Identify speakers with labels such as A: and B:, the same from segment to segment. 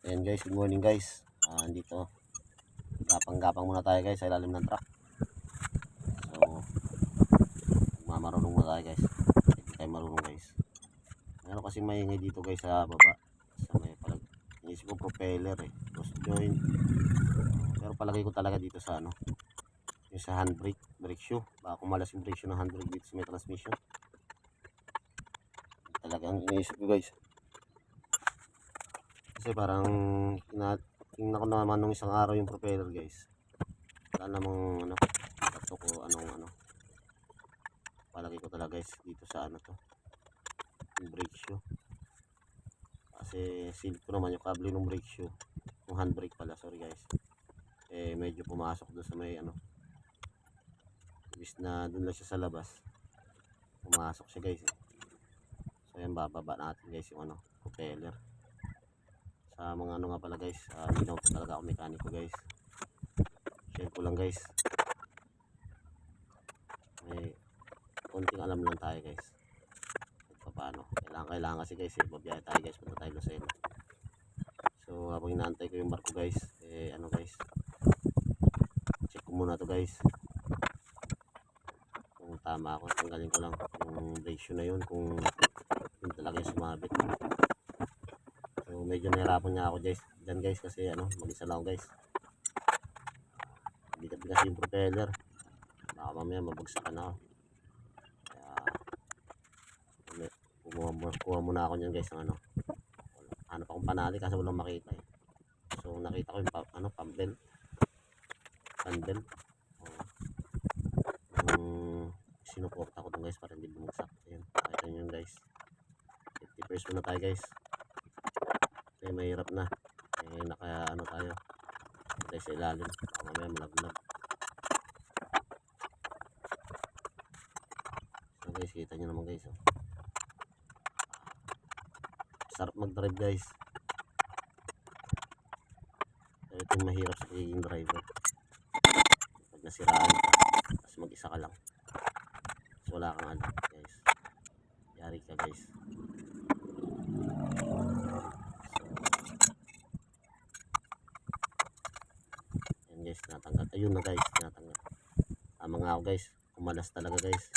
A: Ayan guys, good morning guys. Ah, andito. Gapang-gapang muna tayo guys sa ilalim ng truck. So, mamarunong muna tayo guys. Hindi tayo marunong guys. Meron kasi maingay dito guys sa baba. Sa may palag. Inisip ko propeller eh. Cross joint. Pero palagay ko talaga dito sa ano. Yung sa handbrake, brake shoe. Baka kumalas yung brake shoe ng handbrake dito sa may transmission. Talagang iniisip ko guys. Kasi parang tina, tingnan ko naman nung isang araw yung propeller guys. Wala namang ano, tato ko anong ano. Palagi ko talaga guys dito sa ano to. Yung brake shoe. Kasi seal ko naman yung kable ng brake shoe. Yung handbrake pala, sorry guys. Eh medyo pumasok doon sa may ano. Ibis na doon lang siya sa labas. Pumasok siya guys eh. So yan bababa natin guys yung ano, propeller sa mga ano nga pala guys. Uh, hindi naman po talaga ako mekaniko guys. Share ko lang guys. May konting alam lang tayo guys. Paano. Kailangan kailangan kasi guys eh babiyahe tayo guys. Punta tayo Lucena. So habang inaantay ko yung barko guys eh ano guys. Check ko muna to guys. Kung tama ako. Tanggalin ko lang yung shoe na yun kung yun talaga yung sumabit medyo nahirapan nga ako guys. Diyan guys kasi ano, mag-isa lang guys. Bigat kasi yung propeller. Baka mamaya mabagsakan ako. Kaya kumuha, mu- kuha muna ako niyan guys ng ano. Hanap akong panali kasi walang makita eh. So nakita ko yung pa, ano, pambel. Panbel. Oh. Yung sinuporta ko dun guys para hindi bumagsak. Ayan, nakita nyo guys. 50 first muna tayo guys mahirap na. Eh naka ano tayo? Tayo sa ilalim. Baka mamaya malaglag. So guys kita nyo naman guys oh. sarap mag drive guys. Kaya ito yung mahirap sa pagiging driver. Pag nasiraan ka tapos mag isa ka lang. Tapos wala kang alam guys. Yari ka guys guys, tinatanggal. Ayun na guys, tinatanggal. Tama nga ako guys. Kumalas talaga guys.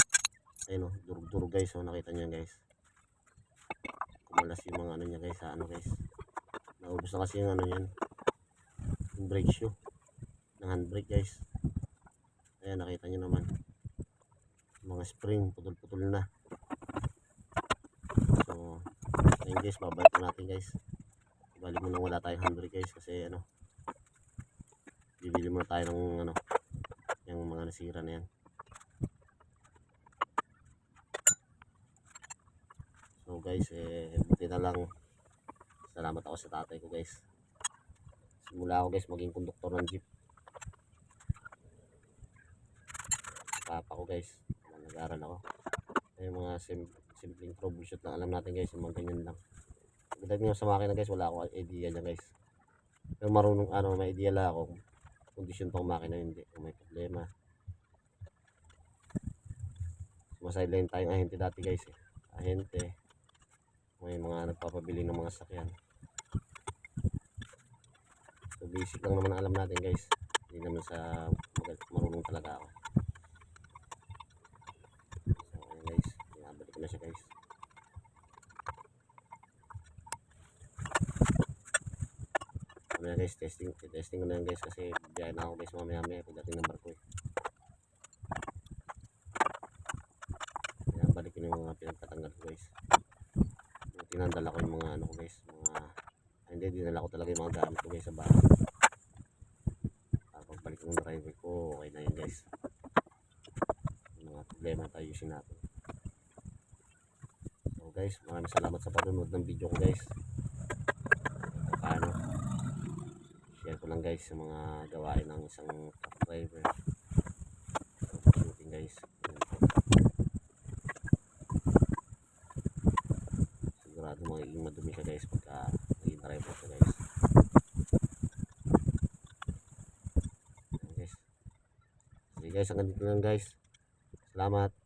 A: Ayun o, durug-durug guys. O, nakita niyo yan, guys. Kumalas yung mga ano niya guys. Sa ano guys. Naubos na kasi yung ano yan. Yung brake shoe. Ng handbrake guys. Ayan, nakita niyo naman. Mga spring, putol-putol na. So, ayun guys, babalik na natin guys. Balik mo nang wala tayong handbrake guys. Kasi ano, muna tayo ng ano yung mga nasira na yan. So guys eh buti na lang. Salamat ako sa tatay ko guys. Simula ako guys maging konduktor ng jeep. Papa ko guys nag-aaral ako. Yung mga sim simpleng troubleshoot na alam natin guys yung mga ganyan lang. Pagdating sa makina guys wala ako idea dyan guys. Pero marunong ano may idea lang ako kondisyon pang makina hindi kung may problema. Masideline tayong ahente dati guys eh. Ahente. May mga nagpapabili ng mga sakyan. So basic lang naman alam natin guys. Hindi naman sa marunong talaga ako. So guys. Binabalik ko na siya guys mamaya guys testing testing ko na guys kasi biyahe na ako guys mamaya mamaya pagdating ng barko eh. Kaya balik ko na yung mga pinagtatanggal ko guys. Tinandala ko yung mga ano ko guys mga ah, hindi dinala ko talaga yung mga gamit ko guys sa bahay. Para pagbalik ko ng driver ko okay na yun guys. Mga problema tayo ayusin natin. So guys maraming salamat sa panonood ng video ko guys paano share ko guys sa mga gawain ng isang truck driver. Shooting guys. Sigurado magiging madumi siya guys pagka naging driver siya guys. Guys. Sige guys hanggang dito lang guys. Salamat